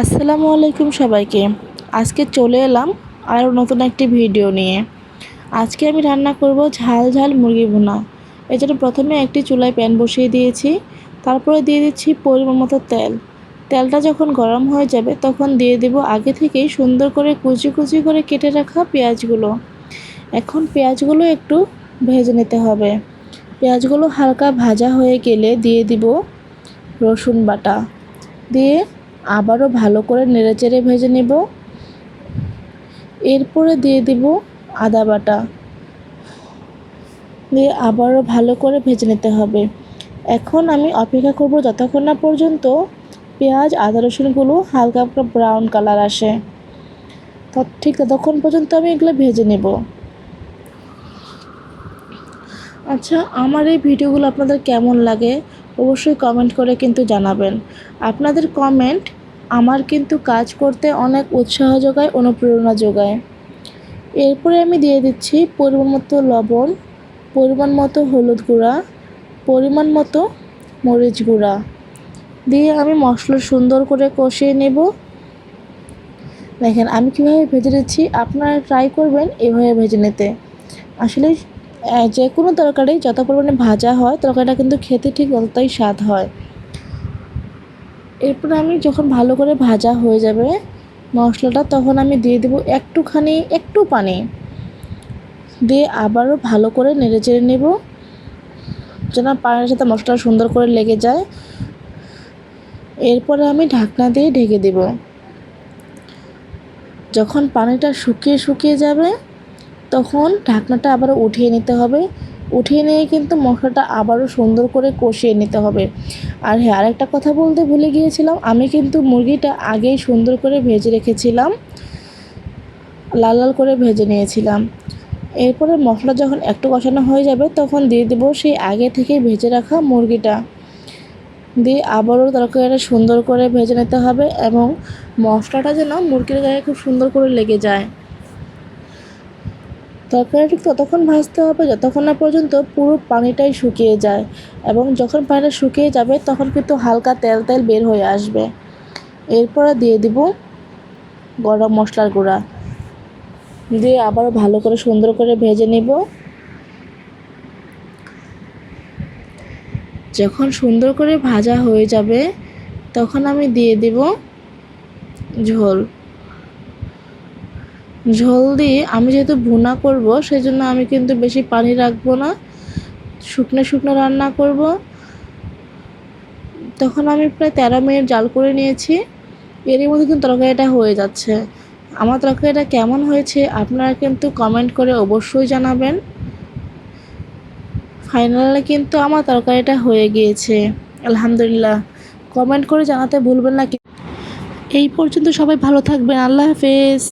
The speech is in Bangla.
আসসালামু আলাইকুম সবাইকে। আজকে চলে এলাম আরও নতুন একটি ভিডিও নিয়ে। আজকে আমি রান্না করব ঝাল ঝাল মুরগি ভুনা। এই জন্য প্রথমে একটি চুলায় প্যান বসিয়ে দিয়েছি। তারপরে দিয়ে দিচ্ছি পরিমাণ মতো তেল। তেলটা যখন গরম হয়ে যাবে তখন দিয়ে দেব আগে থেকেই সুন্দর করে কুচি কুচি করে কেটে রাখা পেঁয়াজগুলো। এখন পেঁয়াজগুলো একটু ভেজে নিতে হবে। পেঁয়াজগুলো হালকা ভাজা হয়ে গেলে দিয়ে দিব রসুন বাটা। দিয়ে আবারও ভালো করে নেড়েচেড়ে ভেজে নেব। এরপরে দিয়ে দিব আদা বাটা। দিয়ে আবারও ভালো করে ভেজে নিতে হবে। এখন আমি অপেক্ষা করব যতক্ষণ না পর্যন্ত পেঁয়াজ, আদা, রসুনগুলো হালকা একটা ব্রাউন কালার আসে। ঠিক ততক্ষণ পর্যন্ত আমি এগুলো ভেজে নেব। আচ্ছা আমার এই ভিডিওগুলো আপনাদের কেমন লাগে? অবশ্যই কমেন্ট করে কিন্তু জানাবেন। আপনাদের কমেন্ট আমার কিন্তু কাজ করতে অনেক উৎসাহ যোগায়, অনুপ্রেরণা যোগায়। এরপরে আমি দিয়ে দিচ্ছি পরিমাণ মতো লবণ, পরিমাণ মতো হলুদ গুঁড়া, পরিমাণ মতো মরিচ গুঁড়া। দিয়ে আমি মশলা সুন্দর করে কষিয়ে নেব। দেখেন, আমি কীভাবে ভেজে নিচ্ছি, আপনারা ট্রাই করবেন এভাবে ভেজে নিতে। আসলে যে কোনো তরকারি যত পরিমাণে ভাজা হয়, তরকারিটা কিন্তু খেতে ঠিক ততটাই স্বাদ হয়। এরপর আমি যখন ভালো করে ভাজা হয়ে যাবে মশলাটা, তখন আমি দিয়ে দেবো একটুখানি, একটু পানি। দিয়ে আবারও ভালো করে নেড়ে চেড়ে নেব, যেন পানির সাথে মশলাটা সুন্দর করে লেগে যায়। এরপরে আমি ঢাকনা দিয়ে ঢেকে দেব। যখন পানিটা শুকিয়ে শুকিয়ে যাবে, তখন ঢাকনাটা আবার উঠিয়ে নিতে হবে। উঠিয়ে নিয়ে কিন্তু মশলাটা আবারও সুন্দর করে কষিয়ে নিতে হবে। আর হ্যাঁ আরেকটা কথা বলতে ভুলে গিয়েছিলাম, আমি কিন্তু মুরগিটা আগেই সুন্দর করে ভেজে রেখেছিলাম। লাল লাল করে ভেজে নিয়েছিলাম। এরপরে মশলা যখন একটু কষানো হয়ে যাবে, তখন দিয়ে দেবো সেই আগে থেকে ভেজে রাখা মুরগিটা। দিয়ে আবারও তরকারিটা সুন্দর করে ভেজে নিতে হবে এবং মশলাটা যেন মুরগির গায়ে খুব সুন্দর করে লেগে যায়। তরকারিটি ততক্ষণ ভাজতে হবে যতক্ষণ না পর্যন্ত পুরো পানিটাই শুকিয়ে যায় এবং যখন পানিটা শুকিয়ে যাবে তখন কিন্তু হালকা তেল তেল বের হয়ে আসবে। এরপরে দিয়ে দিব গরম মশলার গুঁড়া। দিয়ে আবারও ভালো করে সুন্দর করে ভেজে নেব। যখন সুন্দর করে ভাজা হয়ে যাবে তখন আমি দিয়ে দেব ঝোল। ঝোল দিয়ে আমি যেহেতু ভুনা করব সেই জন্য আমি কিন্তু বেশি পানি রাখব না। শুকনো শুকনো রান্না করব। তখন আমি প্রায় তেরো মিনিট জাল করে নিয়েছি। এরই মধ্যে কিন্তু তরকারিটা হয়ে যাচ্ছে। আমার তরকারিটা কেমন হয়েছে আপনারা কিন্তু কমেন্ট করে অবশ্যই জানাবেন। ফাইনালে কিন্তু আমার তরকারিটা হয়ে গিয়েছে। আলহামদুলিল্লাহ। কমেন্ট করে জানাতে ভুলবেন না। এই পর্যন্ত সবাই ভালো থাকবেন। আল্লাহ হাফেজ।